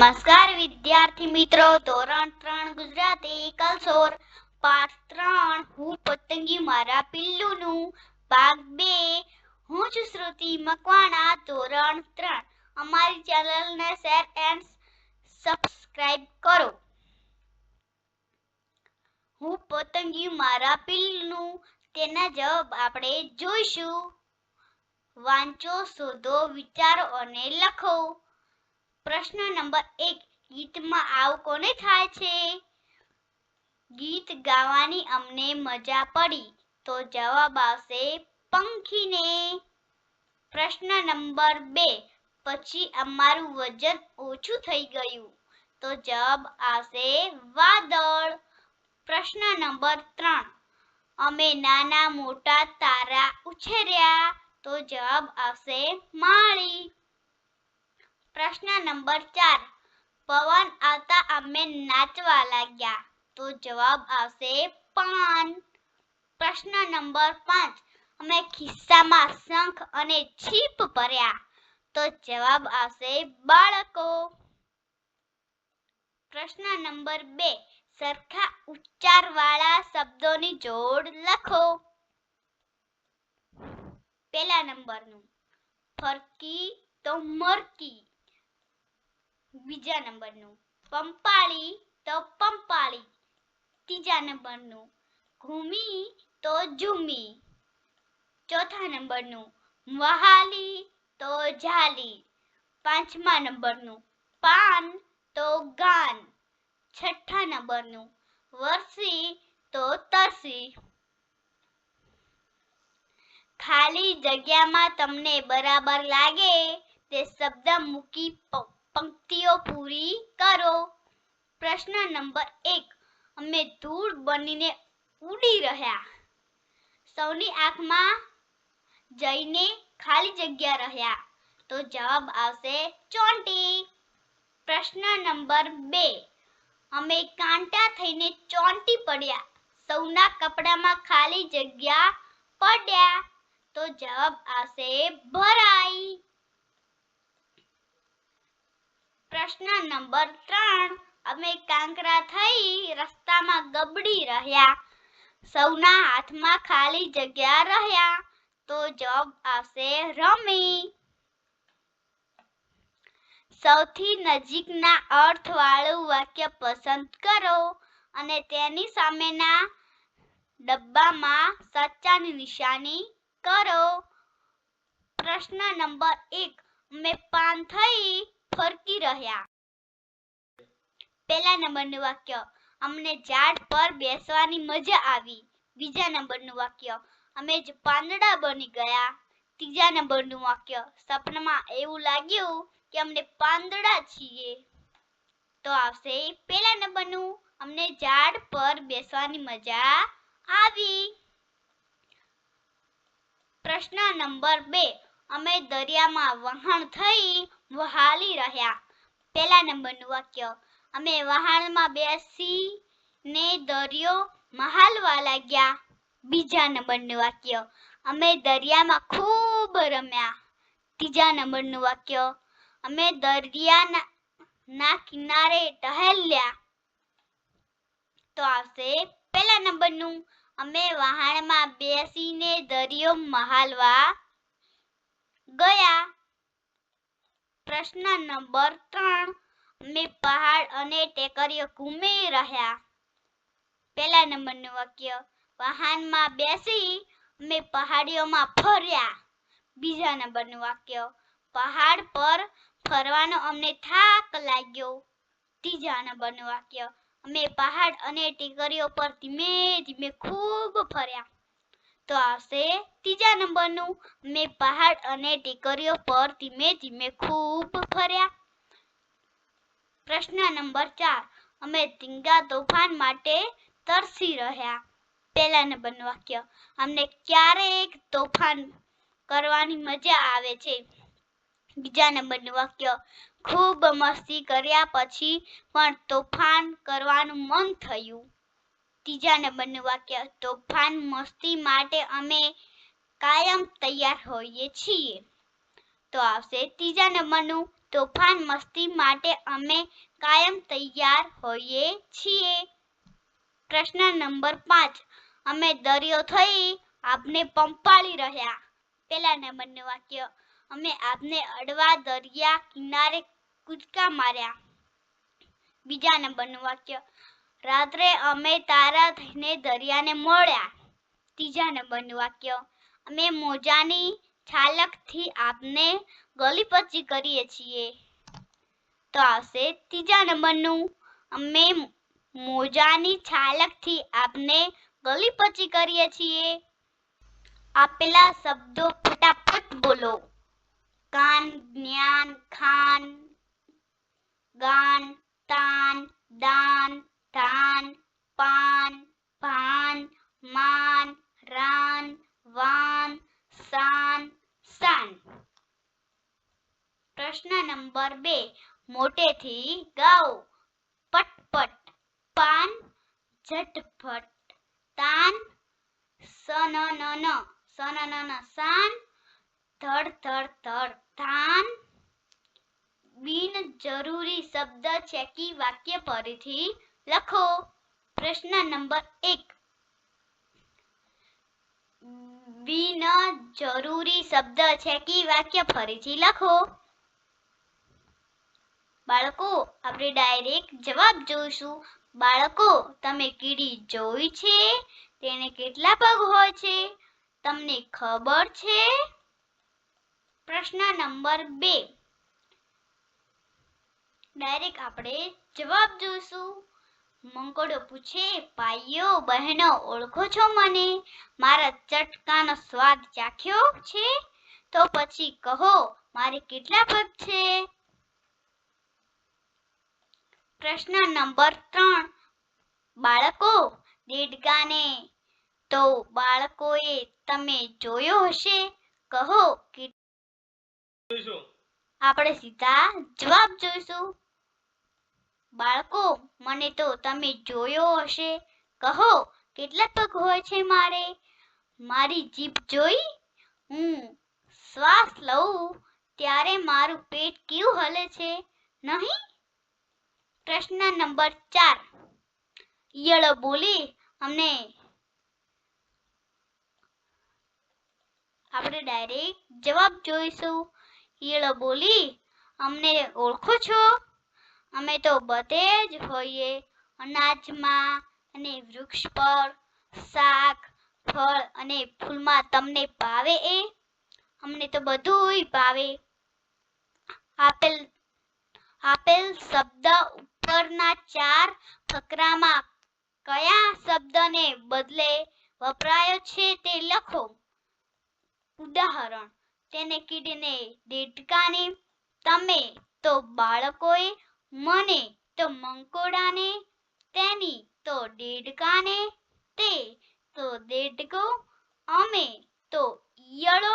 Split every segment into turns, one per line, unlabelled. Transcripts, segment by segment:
નમસ્કાર વિદ્યાર્થી મિત્રો, ધોરણ ત્રણ ગુજરાતી કલસોર, પાઠ ત્રણ. હું પતંગી મારા પિલ્લુનું ભાગ બે. હું છું શ્રુતિ મકવાણા, ધોરણ ત્રણ. અમારી ચેનલને શેર એન્ડ સબસ્ક્રાઇબ કરો. હું પતંગી મારા પિલ્લુનું, તેના જવાબ આપણે જોઈશું. વાંચો, શોધો, વિચારો અને લખો. પ્રશ્ન નંબર એક, ગીતમાં આવ કોને થાય છે? ગીત ગાવાની અમને મજા પડી, તો જવાબ આવશે પંખીને. પ્રશ્ન નંબર બે, પછી અમારું વજન ઓછું થઈ ગયું, તો જવાબ આવશે વાદળ. પ્રશ્ન નંબર ત્રણ, અમે નાના મોટા તારા ઉછેર્યા, તો જવાબ આવશે માળી. પ્રશ્ન નંબર ચાર. પવન આવતા અમે નાચવા લાગ્યા. તો જવાબ આવશે પાન. પ્રશ્ન નંબર પાંચ. અમે ખિસ્સામાં શંખ અને છીપ ભર્યા. તો જવાબ આવશે બાળકો. પ્રશ્ન નંબર બે. સરખા ઉચ્ચારવાળા શબ્દોની જોડ લખો. પેલા નંબરનું. ફરકી તો મરકી. બીજા નંબરનું. પંપાળી, તો પંપાળી. ત્રીજા નંબરનું, ઘૂમી, તો ઝૂમી. ચોથા નંબરનું વહાલી તો ઝાલી. પાંચમા નંબરનું, પાન, તો ગાન. છઠ્ઠા નંબરનું, વરસી, તો તરસી. ખાલી જગ્યામાં તમને બરાબર લાગે તે શબ્દ મૂકી પ- પંક્તિઓ પૂરી કરો. પ્રશ્ન નંબર એક. અમે ધૂળ બનીને ઉડી રહ્યા. સૌની આંખમાં જઈને ખાલી જગ્યા રહ્યા. તો જવાબ આવશે ચોંટી. પ્રશ્ન નંબર બે. અમે કાંટા થઈને ચોંટી પડ્યા. સૌના કપડામાં ખાલી જગ્યા પડ્યા. તો જવાબ આવશે ભરાઈ. પ્રશ્ન નંબર ત્રણ. અમે કાંકરા થઈ રસ્તામાં ગબડી રહ્યા. સૌના હાથમાં ખાલી જગ્યા રહ્યા. તો જવાબ આવશે રમી. સૌથી નજીકના અર્થવાળું વાક્ય પસંદ કરો અને તેની સામેના ડબ્બામાં સાચાની નિશાની કરો. પ્રશ્ન નંબર એક. મેં પાન થઈ ફરકી રહ્યા. પહેલા નંબરનું વાક્ય, અમને ઝાડ પર બેસવાની મજા આવી. બીજા નંબરનું વાક્ય, અમે જ પાંદડા બની ગયા. ત્રીજા નંબરનું વાક્ય, સપનામાં એવું લાગ્યું કે અમને પાંદડા છીએ. તો આવશે પહેલા નંબરનું, અમને ઝાડ પર બેસવાની મજા આવી. પ્રશ્ન નંબર બે, અમે દરિયામાં વહાણ થઈ વહાલી રહ્યા. પહેલા નંબરનું વાક્ય, અમે વહાણમાં બેસીને દરિયો મહાલવા લાગ્યા. બીજા નંબરનું વાક્ય, અમે દરિયામાં ખૂબ રમ્યા. ત્રીજા નંબરનું વાક્ય, અમે દરિયાના, ના કિનારે ટહેલ્યા. તો આવશે પહેલા નંબરનું, અમે વહાણમાં બેસીને દરિયો મહાલવા ગયા. પ્રશ્ન નંબર ત્રણ. અમે પહાડ અને ટેકરીઓ ઘૂમી રહ્યા. પહેલા નંબરનું વાક્ય, વાહનમાં બેસી અમે પહાડીઓમાં ફર્યા. બીજા નંબરનું વાક્ય, પહાડ પર ફરવાનો અમને થાક લાગ્યો. ત્રીજા નંબરનું વાક્ય, અમે પહાડ અને ટેકરીઓ પર ધીમે ધીમે ખૂબ ફર્યા. તો આવશે ત્રીજા નંબરનું. મેં પહાડ અને ટેકરીઓ પર ધીમે ધીમે ખૂબ ફર્યા. પ્રશ્ન નંબર ચાર. અમે ધીંગા તોફાન માટે તરસી રહ્યા. પહેલા નંબરનું વાક્ય. અમને ક્યારેક તોફાન કરવાની મજા આવે છે. બીજા નંબરનું વાક્ય. ખૂબ મસ્તી કર્યા પછી પણ તોફાન કરવાનું મન થયું. ત્રીજા નંબરનું વાક્ય તોફાન મસ્તી માટે અમે કાયમ તૈયાર હોઈએ છીએ. તો આવશે ત્રીજા નંબરનું તોફાન મસ્તી માટે અમે કાયમ તૈયાર હોઈએ છીએ. પ્રશ્ન નંબર પાંચ, અમે દરિયો થઈ આપને પંપાળી રહ્યા. પેલા નંબરનું વાક્ય, અમે આપને અડવા દરિયા કિનારે કૂદકા માર્યા. બીજા નંબરનું વાક્ય રાત્રે અમે તારા થઈને દરિયાને મળ્યા. ત્રીજા નંબરનું વાક્ય, અમે મોજાની છાલકથી આપને ગલીપચી કરીએ છીએ. તો આવશે ત્રીજા નંબરનું અમે મોજાની છાલકથી આપને ગલીપચી કરીએ છીએ. આપેલા શબ્દો ફટાફટ બોલો. કાન, જ્ઞાન, ખાન, ગાન, તાન, દાન ધાન, પાન, ભાન, માન, રાન, વાન, સાન સાન. પ્રશ્ન નંબર બે. મોટેથી ગાઓ. પટપટ પાન, ઝટપટ તાન સન ન સન ન શાન ધડ ધડ ધડ ધાન. બિન જરૂરી શબ્દ છેકી વાક્ય ફરીથી લખો પ્રશ્ન નંબર એક. બિન જરૂરી શબ્દ છેકી વાક્ય ફરીથી લખો. બાળકો, આપણે ડાયરેક્ટ જવાબ જોઈશું. બાળકો, તમે કીડી જોઈ છે? તેને કેટલા પગ હોય છે? તમને ખબર છે? પ્રશ્ન નંબર બે. ડાયરેક્ટ આપણે જવાબ જોઈશું. મંગળો પૂછે ભાઈઓ બહેનો ઓળખો છો મને? મારા ચટકાનો સ્વાદ ચાખ્યો છે? તો પછી કહો મારે કેટલા પગ છે? પ્રશ્ન નંબર ત્રણ. બાળકો દેડકાને તો બાળકોએ તમે જોયો હશે? કહો કે આપણે સીધા જવાબ જોઈશું. બાળકો, મને તો તમે જોયો હશે. કહો, કેટલા પગ હોય છે મારે? મારી જીભ જોઈ? હું શ્વાસ લઉં, ત્યારે મારું પેટ કેવું હલે છે? નહીં? પ્રશ્ન નંબર ચાર. ઈયળો બોલી, અમને આપણે ડાયરેક્ટ જવાબ જોઈશું. ઈયળો બોલી, અમને ઓળખો છો? અમે તો બધે જ હોઈએ. અનાજમાં અને વૃક્ષ પર શાક, ફળ અને ફૂલમાં તમને ભાવે એ? અમને તો બધુંય ભાવે. આપેલ આપેલ શબ્દ ઉપરના ચાર ફકરામાં કયા શબ્દને બદલે વપરાયો છે તે લખો. ઉદાહરણ, તેને કીડીને દેડકાને. તમે તો બાળકોએ મને તો મંકોડાને, તેની તો દેડકાને, તે તો દેડકો, અમે તો ઈયળો.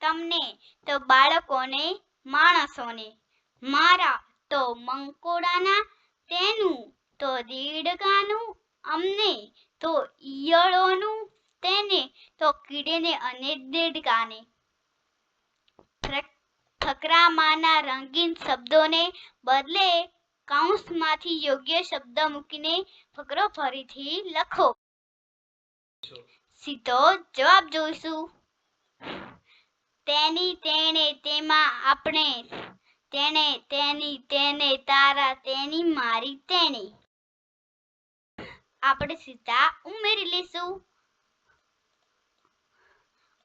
તમને તો બાળકોને, માણસોને. મારા તો મંકોડાના, તેનું તો દેડકાનું, અમને તો ઈયળોનું, તેને તો કીડીને અને દેડકાને. ફકરામાંના રંગીન શબ્દોને બદલે કૌંસમાંથી યોગ્ય શબ્દ મૂકીને ફકરો ફરીથી લખો. સીધો જવાબ જોઈશું. તેની તેણે તેમાં આપણે, તેણે તેની તેને તારા, તેની મારી, તેણે. આપણે સીધા ઉમેરી લઈશું.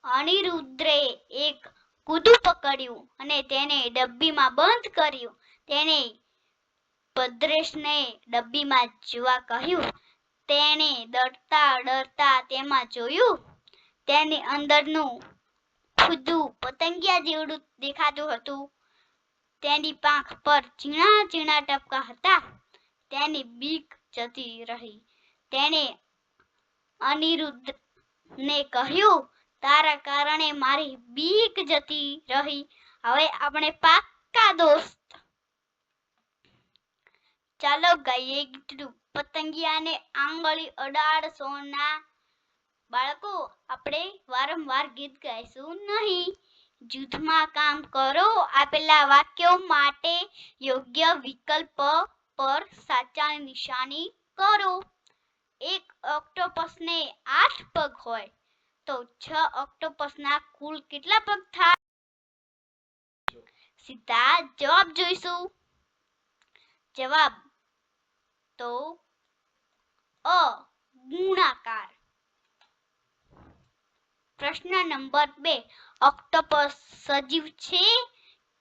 અનિરુદ્રે એક કૂદું પકડ્યું અને તેને ડબ્બીમાં બંધ કર્યું. તેણે ભદ્રેશને ડબ્બીમાં જોવા કહ્યું, તેણે ડરતા ડરતા તેમાં જોયું? તેની અંદરનું ખુદું પતંગિયા જેવડું દેખાતું હતું. તેની પાંખ પર ઝીણા ઝીણા ટપકા હતા. તેની બીક જતી રહી. તેણે અનિરુદ્ધ ને કહ્યું તારા કારણે મારી બીક જતી રહી. હવે આપણે પાક્કા દોસ્ત. ચાલો ગાઈએ ગીતડું. પતંગિયાને આંગળી અડાડ સોના. બાળકો, આપણે વારંવાર ગીત ગાઈશું નહીં. જૂથમાં કામ કરો આપેલા વાક્યો માટે યોગ્ય વિકલ્પ પર સાચા નિશાની કરો. એક ઓક્ટોપસને આઠ પગ હોય. તો છ ઓક્ટોપસના કુલ કેટલા પગ થાય સીધા જવાબ જોઈશું. જવાબ તો અ, ગુણાકાર. પ્રશ્ન નંબર બે, ઓક્ટોપસ સજીવ છે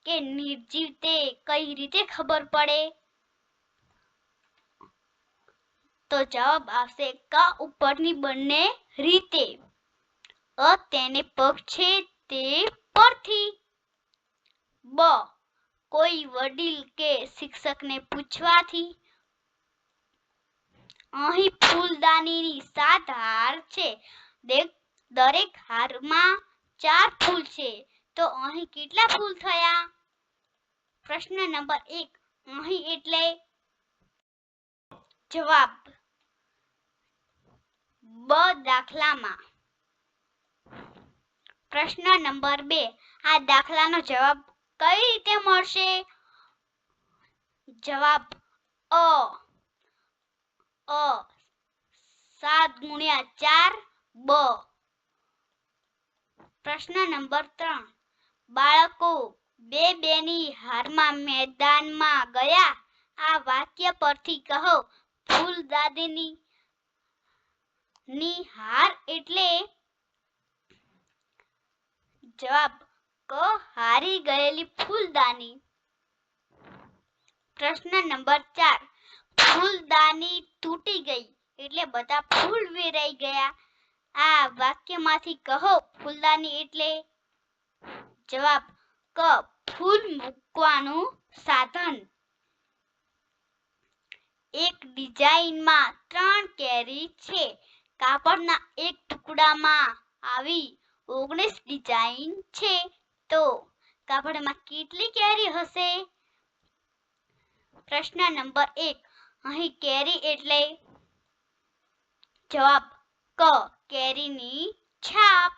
કે નિર્જીવ તે કઈ રીતે ખબર પડે? તો જવાબ આવશે ક ઉપરની બંને રીતે. અ તેને પગ છે તે પરથી. બ કોઈ વડીલ કે શિક્ષકને પૂછવાથી. અહીં ફૂલદાનીની સાત હાર છે. દરેક હારમાં ચાર ફૂલ છે. તો અહીં કેટલા ફૂલ થયા? પ્રશ્ન નંબર એક, અહીં એટલે જવાબ. બ દાખલામાં પ્રશ્ન નંબર બે. આ દાખલાનો જવાબ કઈ રીતે મળશે? જવાબ અ. અ. સાત ગુણ્યા ચાર બ. પ્રશ્ન નંબર ત્રણ. બાળકો, બે બેની હારમાં મેદાનમાં ગયા? આ વાક્ય પરથી કહો. ફૂલ દાદીની ની હાર એટલે જવાબ, ક, હારી ગયેલી ફૂલદાની. પ્રશ્ન નંબર ચાર, ફૂલદાની તૂટી ગઈ, એટલે બધા ફૂલ વેરાઈ ગયા. આ વાક્યમાંથી કહો, ફૂલદાની એટલે? જવાબ, ક, ફૂલ મૂકવાનું સાધન. એક ડિઝાઇનમાં ત્રણ કેરી છે. કાપડના એક ટુકડામાં આવી ઓગણીસ ડિઝાઇન છે. તો કાપડમાં કેટલી કેરી હશે? પ્રશ્ન નંબર એક. અહીં કેરી એટલે? જવાબ ક. કેરીની છાપ.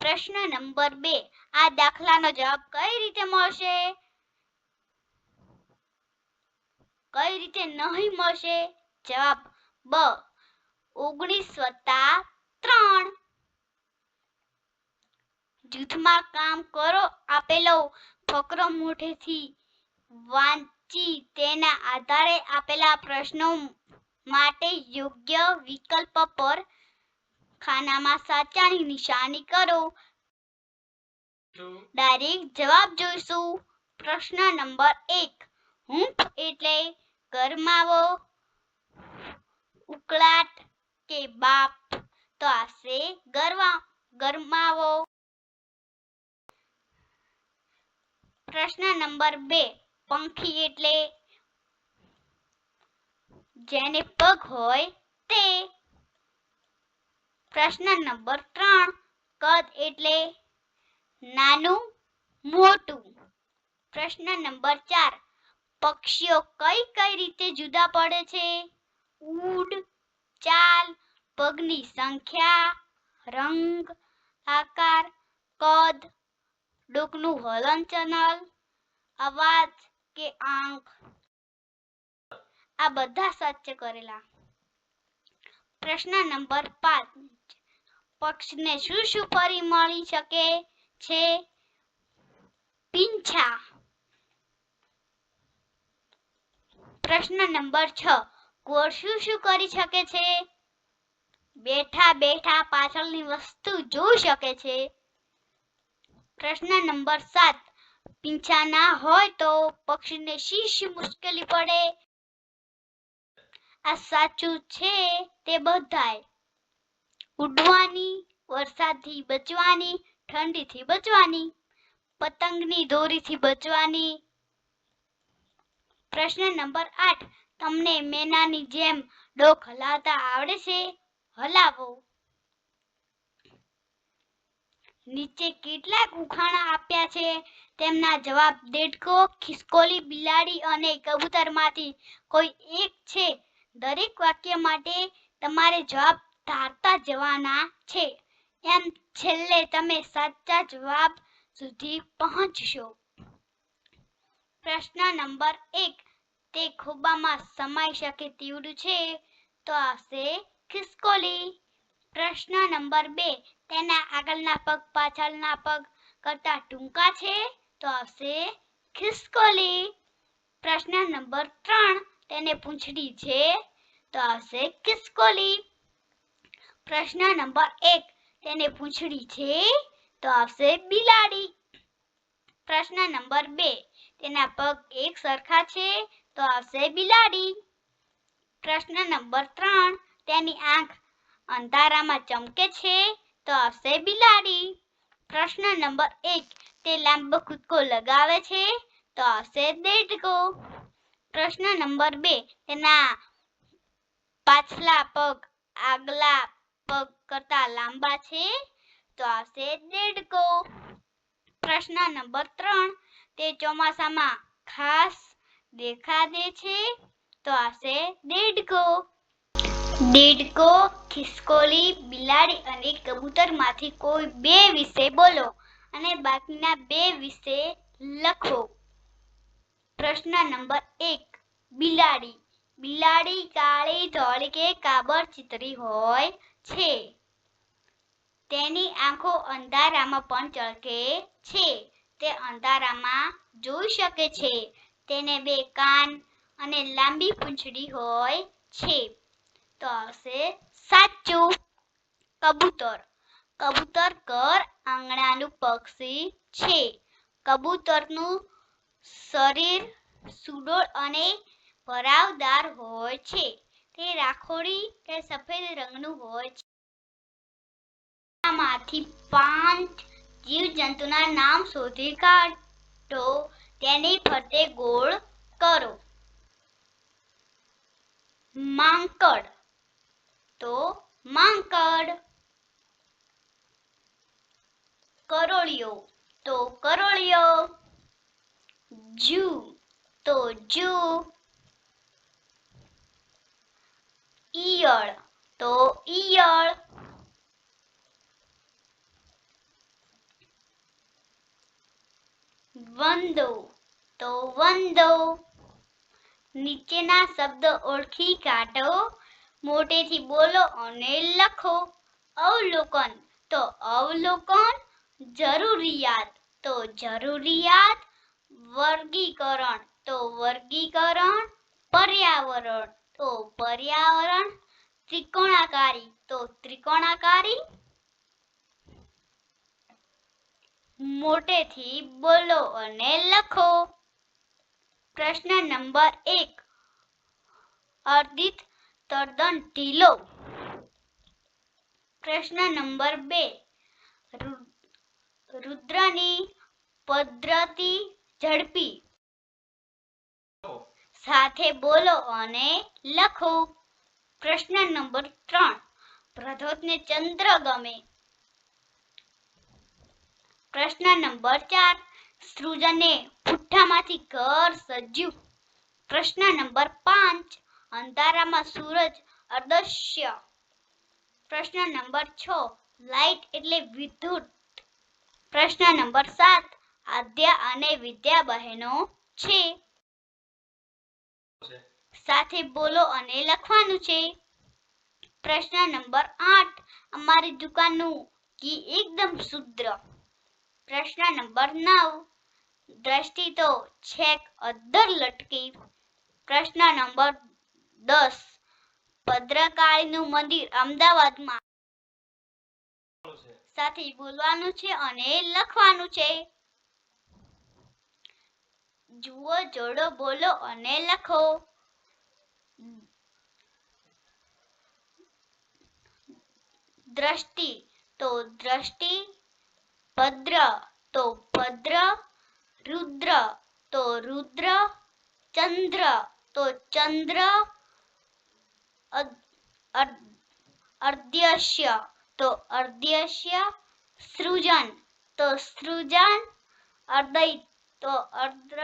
પ્રશ્ન નંબર બે. આ દાખલાનો જવાબ કઈ રીતે મળશે? કઈ રીતે નહીં મળશે? જવાબ બ. ઓગણીસ વત્તા ત્રણ. જૂથમાં કામ કરો આપેલો ફકરો મોઢેથી વાંચી તેના આધારે આપેલા પ્રશ્નો માટે યોગ્ય વિકલ્પ પર ખાનામાં સાચાની નિશાની કરો. ડાયરેક્ટ જવાબ જોઈશું. પ્રશ્ન નંબર એક, હૂંફ એટલે ગરમાવો, ઉકળાટ કે બાપ તો આવશે ગરવા ગરમાવો પ્રશ્ન નંબર બે, પંખી એટલે જેને પગ હોય તે. પ્રશ્ન નંબર ત્રણ, કદ એટલે નાનું મોટું. પ્રશ્ન નંબર ચાર, પક્ષીઓ કઈ કઈ રીતે જુદા પડે છે? ઉડ ચાલ, પગની સંખ્યા, રંગ, આકાર, કદ ડોકનું હલનચલન અવાજ કે આંખ. આ બધા સાચે કરેલા. પ્રશ્ન નંબર પાંચ. પક્ષને શું શું ફરી મળી શકે છે? પીંછા. પ્રશ્ન નંબર છ. કોળ શું શું કરી શકે છે? બેઠા બેઠા પાછળની વસ્તુ જોઈ શકે છે? પ્રશ્ન નંબર સાત. પીંછા ના હોય તો પક્ષીને શી શી મુશ્કેલી પડે? આ સાચું છે તે બધાય. ઉડવાની, વરસાદથી બચવાની, ઠંડીથી બચવાની, પતંગની દોરીથી બચવાની. પ્રશ્ન નંબર આઠ. તમને મેનાની જેમ ડોક હલાવતા આવડે છે? હલાવો. નીચે કેટલાક ઉખાણા આપ્યા છે. તેમના જવાબ દેડકો, ખિસકોલી, બિલાડી અને કબૂતરમાંથી કોઈ એક છે. દરેક વાક્ય માટે તમારે જવાબ ધારતા જવાના છે. એમ છેલ્લે તમે સાચા જવાબ સુધી પહોંચશો. પ્રશ્ન નંબર એક, તે ખોબામાં સમાઈ શકે તેવડું છે તો આવશે ખિસકોલી. પ્રશ્ન નંબર બે તેના આગળના પગ, પાછળના પગ કરતા ટૂંકા છે, તો આવશે ખિસકોલી. પ્રશ્ન નંબર ત્રણ, તેને પૂંછડી છે, તો આવશે ખિસકોલી. પ્રશ્ન નંબર એક, તેને પૂંછડી છે, તો આવશે બિલાડી. પ્રશ્ન નંબર બે, તેના પગ એક સરખા છે, તો આવશે બિલાડી. પ્રશ્ન નંબર ત્રણ, તેની આંખ અંધારામાં ચમકે છે તો આવશે બિલાડી. પ્રશ્ન નંબર એક, તે લાંબો કૂદકો લગાવે છે? તો આવશે દેડકો. પ્રશ્ન નંબર બે, તેના પાછલા પગ, આગલા પગ કરતા લાંબા છે? તો આવશે દેડકો. પ્રશ્ન નંબર ત્રણ, તે ચોમાસામાં ખાસ દેખા દે છે? તો આવશે દેડકો. દેડકો, ખિસકોલી, બિલાડી અને કબૂતરમાંથી કોઈ બે વિશે બોલો અને બાકીના બે વિશે લખો. પ્રશ્ન નંબર એક, બિલાડી. બિલાડી કાળી ધોળી કે કાબર ચિતરી હોય છે? તેની આંખો અંધારામાં પણ ચળકે છે. તે અંધારામાં જોઈ શકે છે. તેને બે કાન અને લાંબી પૂંછડી હોય છે. તો આવશે સાચું. કબૂતર. કબૂતર ઘર આંગણાનું પક્ષી છે. કબૂતરનું શરીર સુડોળ અને ભરાવદાર હોય છે. તે રાખોડી કે સફેદ રંગનું હોય છે. આમાંથી પાંચ જીવજંતુના નામ શોધી કાઢો. તેની ફરતે ગોળ કરો. માંકડ. તો માંકડ. કરોળિયો તો કરોળિયો. જૂ તો જૂ. ઈયળ તો ઈયળ. વંદો તો વંદો. નીચેના શબ્દ ઓળખી કાઢો. મોટેથી બોલો અને લખો. અવલોકન. તો અવલોકન જરૂરિયાત. તો જરૂરિયાત વર્ગીકરણ. તો વર્ગીકરણ પર્યાવરણ. તો પર્યાવરણ ત્રિકોણાકારી. તો ત્રિકોણાકારી મોટેથી બોલો અને લખો. પ્રશ્ન નંબર એક. અર્ધિત તદ્દન ઢીલો પ્રશ્ન નંબર બે. રુદ્રની પદ્ધતિ ઝડપી. સાથે બોલો અને લખો. પ્રશ્ન નંબર ત્રણ. પ્રધોતને ચંદ્ર ગમે. પ્રશ્ન નંબર ચાર. સૃજને પુઠ્ઠામાંથી ઘર સજ્યું પ્રશ્ન નંબર પાંચ. અંધારામાં સૂરજ અદશ્ય. પ્રશ્ન નંબર છ, લાઇટ એટલે વિદ્યુત. પ્રશ્ન નંબર સાત, આદ્યા અને વિદ્યા બહેનો છે. સાથે બોલો અને લખવાનું છે. પ્રશ્ન નંબર આઠ, અમારી દુકાનનું ઘી એકદમ શુદ્ધ પ્રશ્ન નંબર નવ, દ્રષ્ટિ તો છેક અદ્ધર લટકી. પ્રશ્ન નંબર દસ. ભદ્રકાળીનું મંદિર અમદાવાદમાં. સાથે બોલવાનું છે અને લખવાનું છે. જુઓ, જોડો, બોલો અને લખો. દ્રષ્ટિ તો દ્રષ્ટિ, ભદ્ર તો ભદ્ર, રુદ્ર તો રુદ્ર, ચંદ્ર તો ચંદ્ર અર્ધ્યશ્ય તો અર્ધ્યશ્ય સૃજન. તો સૃજન અર્ધય તો અર્ધ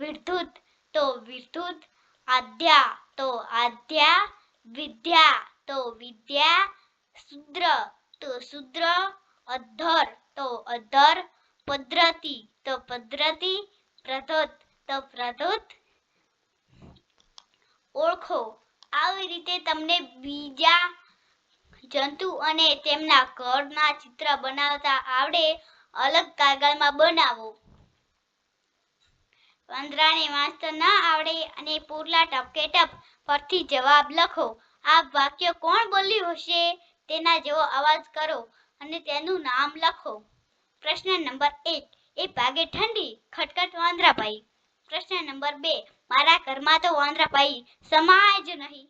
વિદ્યુત. તો વિદ્યુત આદ્યા. તો આદ્યા વિદ્યા. તો વિદ્યા શુદ્ર. તો શુદ્ર અધર. તો અધર પદ્ધતિ. તો પદ્ધતિ પ્રધોત. તો પ્રધોત ઓળખો. આવી રીતે તમને બીજા જંતુ અને તેમના ઘરના ચિત્ર બનાવતા આવડે, અલગ કાગળમાં બનાવો. વાંદરાને વાંચતા ન આવડે અને પૂરલા ટપકે ટપ પરથી જવાબ લખો. આ વાક્ય કોણ બોલ્યું હશે? તેના જેવો અવાજ કરો અને તેનું નામ લખો. પ્રશ્ન નંબર એક. એ ભાગે ઠંડી, ખટખટ વાંદરાભાઈ. પ્રશ્ન નંબર બે. મારા ઘરમાં તો વાંદરાભાઈ સમાય જ નહીં.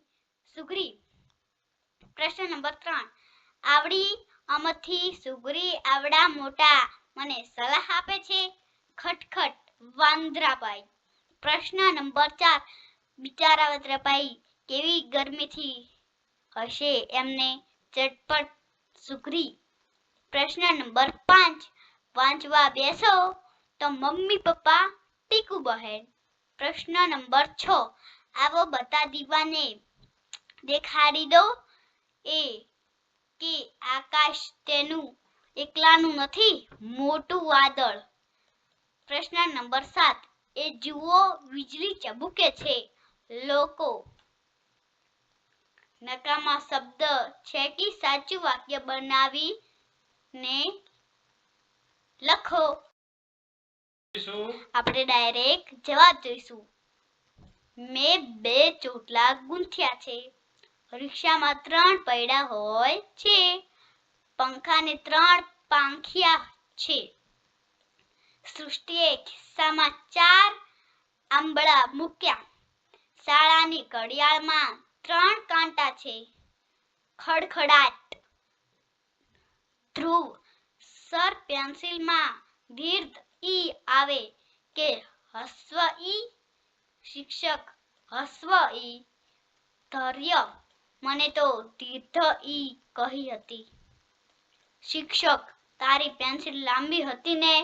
સુગ્રી, પ્રશ્ન નંબર ત્રણ. આવડી અમથી સુગ્રી આવડા મોટા મને સલાહ આપે છે? ખટખટ વાંદરાભાઈ પ્રશ્ન નંબર ચાર. બિચારા વાંદરાભાઈ કેવી ગરમીથી હશે એમને ચટપટ સુગ્રી? પ્રશ્ન નંબર પાંચ. વાંચવા બેસો તો મમ્મી પપ્પા ટીકુ બહેન. પ્રશ્ન નંબર છ. આવો બતા દીવાને. દેખાડી દો. એ કે આકાશ તેનું એકલાનું નથી, મોટું વાદળ. પ્રશ્ન નંબર સાત. એ જુઓ, વીજળી ચબુકે છે. લોકો. નકામા શબ્દ છે કે સાચું વાક્ય બનાવીને લખો. આપણે ડાયરેક્ટ જવાબ જોઈશું. મેં બે ચોટલા ગૂંથ્યા છે. રિક્ષામાં ત્રણ પૈડા હોય છે. પંખાને ત્રણ પાંખિયા છે. સૃષ્ટિએ ખિસ્સામાં ચાર આંબળા મૂક્યા. શાળાની ઘડિયાળમાં ત્રણ કાંટા છે. ખડખડાટ. ધ્રુવ. સર પેન્સિલમાં દીર્ઘ ઈ આવે કે હસ્વ ઈ, શિક્ષક હસ્વ ઈ, ધૈર્ય મને તો દીર્ઘ ઈ કહી હતી. શિક્ષક તારી પેન્સિલ લાંબી હતી ને?